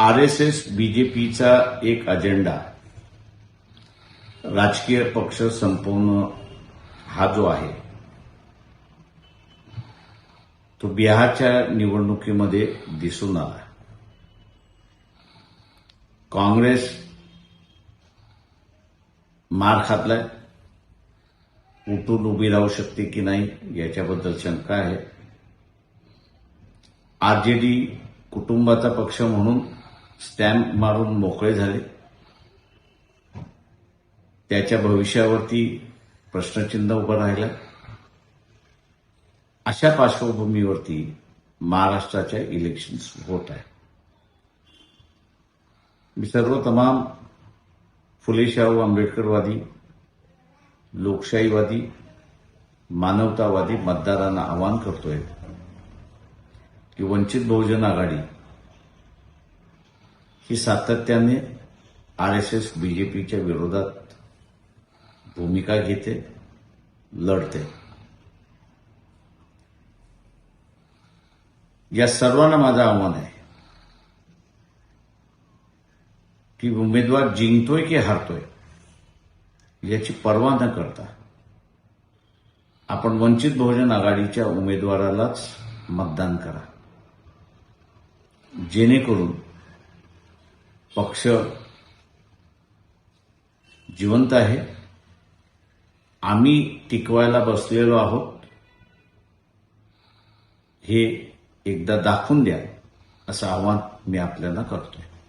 R S S बीजेपीचा एक agenda. राजकीय पक्ष संपवणं हा जो आहे तो बिहारच्या निवडणुकीमध्ये दिसून आला काँग्रेस मार खातलाय. उठून उभी राहू शकते की नाही याच्याबद्दल शंका आहे. आरजेडी कुटुंबाचा पक्ष म्हणून स्टॅम्प मारून मोकळे झाले. त्याच्या भविष्यावरती प्रश्नचिन्ह उभं राहिलं. अशा पार्श्वभूमीवरती महाराष्ट्राच्या इलेक्शन्स होत आहे मी सर्व तमाम फुले शाहू आंबेडकरवादी लोकशाहीवादी मानवतावादी मतदारांना आवाहन करतोय की वंचित बहुजन आघाडी की सातत्याने आर एस एस बीजेपीच्या विरोधात भूमिका घेते लढते. या सर्वांना माझं आव्हान आहे की उमेदवार जिंकतोय की हारतोय याची पर्वा न करता आपण वंचित बहुजन आघाडीच्या उमेदवारालाच मतदान करा. जेणेकरून पक्ष जिवंत आहे. आम्ही टिकवायला बसलेलो आहोत. हे एकदा दाखवून द्या असं आव्हान मी आपल्याला करतोय.